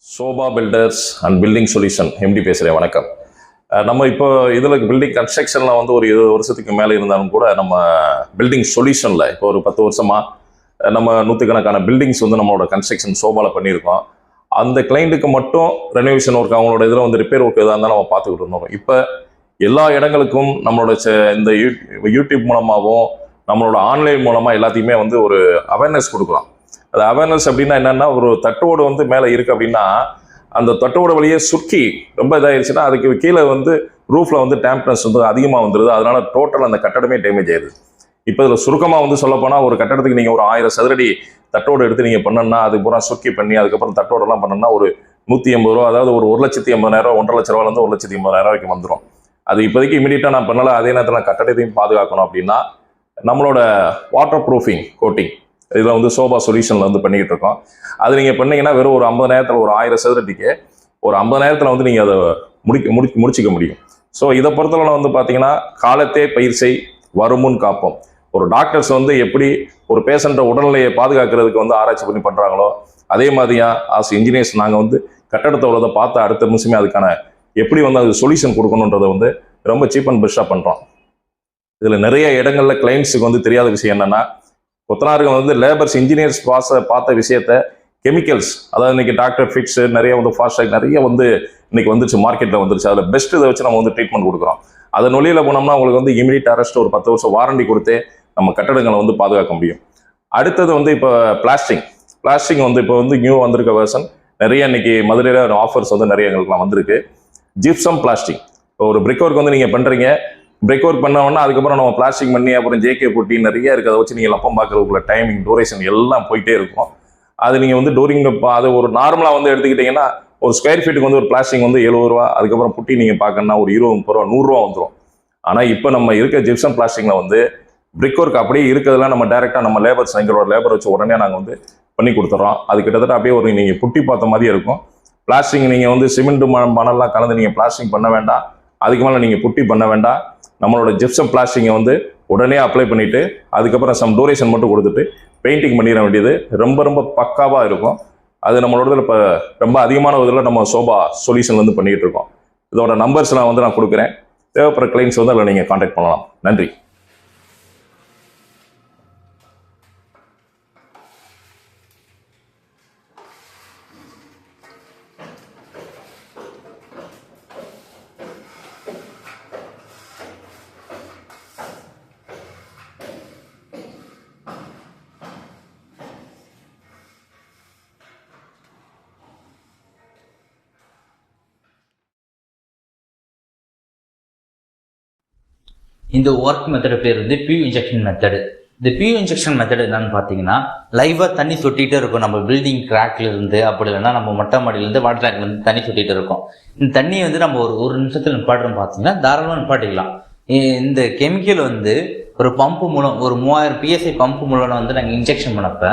Sobha builders and building solution MD பேசுகிறேன் வணக்கம். நம்ம இப்போ இதில் பில்டிங் கன்ஸ்ட்ரக்ஷனில் வந்து ஒரு இருபது வருஷத்துக்கு மேலே இருந்தாலும் கூட நம்ம பில்டிங் சொல்யூஷனில் இப்போ ஒரு பத்து வருஷமாக நம்ம நூற்றுக்கணக்கான பில்டிங்ஸ் வந்து நம்மளோட கன்ஸ்ட்ரக்ஷன் சோபாவில் பண்ணியிருக்கோம். அந்த கிளைண்ட்டுக்கு மட்டும் ரெனோவேஷன் ஒர்க் அவங்களோட இதில் வந்து ரிப்பேர் ஒர்க் எதாக இருந்தாலும் நம்ம பார்த்துக்கிட்டு இருந்தோம். இப்போ எல்லா இடங்களுக்கும் நம்மளோட இந்த யூ- யூடியூப் மூலமாகவும் நம்மளோட ஆன்லைன் மூலமாக எல்லாத்தையுமே வந்து ஒரு அவேர்னஸ் கொடுக்குறோம் அது அவேர்னஸ் அப்படின்னா என்னன்னா ஒரு தட்டோடு வந்து மேலே இருக்கு அப்படின்னா அந்த தட்டோட வழியே சுருக்கி ரொம்ப இதாயிருச்சுன்னா அதுக்கு கீழே வந்து ரூஃபில் வந்து டேம்ப்னஸ் வந்து அதிகமாக வந்துடுது அதனால டோட்டல் அந்த கட்டடமே டேமேஜ் ஆயிடுது இப்போ இதில் சுருக்கமாக வந்து சொல்லப்போனால் ஒரு கட்டடத்துக்கு நீங்கள் ஒரு ஆயிரம் சதுரடி தட்டோடு எடுத்து நீங்கள் பண்ணணும்னா அது பூரா சுருக்கி பண்ணி அதுக்கப்புறம் தட்டோடெல்லாம் பண்ணணும்னா ஒரு நூற்றி எண்பது ரூபா அதாவது ஒரு ஒரு லட்சத்தி எண்பதாயிரம் ஒன்றரை லட்ச ரூபாலேருந்து ஒரு லட்சத்தி எண்பதாயிரம் வரைக்கும் வந்துடும் அது இப்போதைக்கு இமீடியட்டாக நான் பண்ணலை. அதே நேரத்தில் நான் கட்டடத்தையும் பாதுகாக்கணும் அப்படின்னா நம்மளோட வாட்டர் ப்ரூஃபிங் கோட்டிங் இதில் வந்து சோபா சொல்யூஷனில் வந்து பண்ணிக்கிட்டு இருக்கோம். அது நீங்கள் பண்ணீங்கன்னா வெறும் ஒரு ஐம்பது நேரத்தில் ஒரு ஆயிரம் சதுரடிக்கு ஒரு ஐம்பது நேரத்தில் வந்து நீங்கள் அதை முடிக்க முடி முடிச்சிக்க முடியும். ஸோ இதை பொறுத்தவரை வந்து பார்த்தீங்கன்னா காலத்தே பயிர் செய் வருமுன் காப்போம். ஒரு டாக்டர்ஸ் வந்து எப்படி ஒரு பேஷண்ட்டை உடல்நிலையை பாதுகாக்கிறதுக்கு வந்து ஆராய்ச்சி பண்ணி பண்ணுறாங்களோ அதே மாதிரியா ஆஸ் இன்ஜினியர்ஸ் நாங்கள் வந்து கட்டடத்தோட பார்த்து அடுத்த நிமிஷமே அதுக்கான எப்படி வந்து அது சொல்யூஷன் கொடுக்கணுன்றதை வந்து ரொம்ப சீப் அண்ட் பெஸ்ட்டாக பண்ணுறோம் இதில் நிறைய இடங்களில் கிளைண்ட்ஸுக்கு வந்து தெரியாத விஷயம் என்னென்னா கொத்தனார்கள் வந்து லேபர்ஸ் இன்ஜினியர்ஸ் பாச பார்த்த விஷயத்த கெமிக்கல்ஸ் அதாவது இன்னைக்கு டாக்டர் ஃபிக்ஸ் நிறைய வந்து ஃபாஸ்டாக் நிறைய வந்து இன்னைக்கு வந்துருச்சு மார்க்கெட்டில் வந்துருச்சு. அதில் பெஸ்ட் இதை வச்சு நம்ம வந்து ட்ரீட்மெண்ட் கொடுக்குறோம். அதன் நொழியில் போனோம்னா உங்களுக்கு வந்து இமீடியட் அரெஸ்ட் ஒரு பத்து வருஷம் வாரண்டி கொடுத்தே நம்ம கட்டடங்களை வந்து பாதுகாக்க முடியும். அடுத்தது வந்து இப்போ பிளாஸ்டிக் பிளாஸ்டிக் வந்து இப்போ வந்து நியூ வந்திருக்க வேர்ஷன் நிறைய இன்னைக்கு மதுரையில் ஆஃபர்ஸ் வந்து நிறைய எங்களுக்குலாம் வந்திருக்கு. ஜிப்சம் பிளாஸ்டிக் இப்போ ஒரு பிரிக் ஒர்க் வந்து நீங்கள் பண்ணுறீங்க பிரேக் ஒர்க் பண்ண உடனே அதுக்கப்புறம் நம்ம பிளாஸ்டிக் பண்ணி அப்புறம் ஜேகே போட்டி நிறைய இருக்குது அதை வச்சு நீங்கள் லப்பம் பார்க்குறதுக்குள்ள டைமிங் டூரேஷன் எல்லாம் போயிட்டே இருக்கும். அது நீங்கள் வந்து டூரிங் அது ஒரு நார்மலாக வந்து எடுத்துக்கிட்டிங்கன்னா ஒரு ஸ்கொயர் ஃபீட்டுக்கு வந்து ஒரு பிளாஸ்டிக் வந்து எழுபது ரூபா அதுக்கப்புறம் புட்டி நீங்கள் பார்க்கணும்னா ஒரு இருபது முப்பது ரூபா நூறுரூவா வந்துடும் ஆனால் இப்போ நம்ம இருக்க ஜிப்சம் பிளாஸ்டிக்கில் வந்து பிரிக் ஒர்க் அப்படியே இருக்கிறதுலாம் நம்ம டேரெக்டாக நம்ம லேபர்ஸ் எங்களோட லேபர் வச்சு உடனே நாங்கள் வந்து பண்ணி கொடுத்துட்றோம் அது கிட்டத்தட்ட அப்படியே ஒரு நீங்கள் புட்டி பார்த்த மாதிரியே இருக்கும். பிளாஸ்டிக் நீங்கள் வந்து சிமெண்ட் மணல்லாம் கலந்து நீங்கள் பிளாஸ்டிக் பண்ண வேண்டாம். அதுக்கு மேலே நீங்கள் புட்டி பண்ண வேண்டாம். நம்மளோட ஜிப்சம் பிளாஸ்டிங்கை வந்து உடனே அப்ளை பண்ணிவிட்டு அதுக்கப்புறம் சம் டூரேஷன் மட்டும் கொடுத்துட்டு பெயிண்டிங் பண்ணிட வேண்டியது. ரொம்ப ரொம்ப பக்காவாக இருக்கும். அது நம்மளோட இப்போ ரொம்ப அதிகமான இதில் நம்ம சோபா சொல்யூஷன் வந்து பண்ணிகிட்டு இருக்கோம். இதோட நம்பர்ஸ் நான் வந்து நான் கொடுக்குறேன். தேவைப்படுற கிளைண்ட்ஸ் வந்து அதில் நீங்கள் காண்டாக்ட் பண்ணலாம். நன்றி. இந்த ஒர்க் மெத்தடு பேர் வந்து பியூ இன்ஜெக்ஷன் மெத்தடு இந்த பியூ இன்ஜெக்ஷன் மெத்தட் என்னன்னு பார்த்தீங்கன்னா லைவாக தண்ணி சொட்டிகிட்டே இருக்கும். நம்ம பில்டிங் கிராக்ல இருந்து அப்படி இல்லைன்னா நம்ம மொட்டை மாடியிலேருந்து வாட்டர் டேங்க்லேருந்து தண்ணி சொட்டிகிட்டு இருக்கும். இந்த தண்ணியை வந்து நம்ம ஒரு ஒரு நிமிஷத்தில் நிப்பாட்டுறோம் பார்த்தீங்கன்னா தாராளமாக நிப்பாட்டிக்கலாம். இந்த கெமிக்கல் வந்து ஒரு பம்பு மூலம் ஒரு மூவாயிரம் பிஎஸ்ஐ பம்பு மூலம் வந்து நாங்கள் இன்ஜெக்ஷன் பண்ணப்போ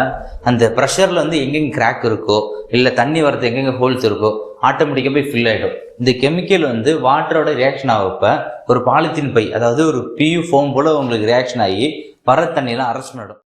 அந்த ப்ரெஷரில் வந்து எங்கெங்கே கிராக் இருக்கோ இல்லை தண்ணி வரது எங்கெங்கே ஹோல்ஸ் இருக்கோ ஆட்டோமேட்டிக்காக போய் ஃபில் ஆகிடும் இந்த கெமிக்கல் வந்து வாட்டரோட ரியாக்ஷன் ஆகப்ப ஒரு பாலித்தீன் பை அதாவது ஒரு பியூ ஃபோம் போல் உங்களுக்கு ரியாக்ஷன் ஆகி வர தண்ணியெல்லாம் அரெஸ்ட் பண்ணிடும்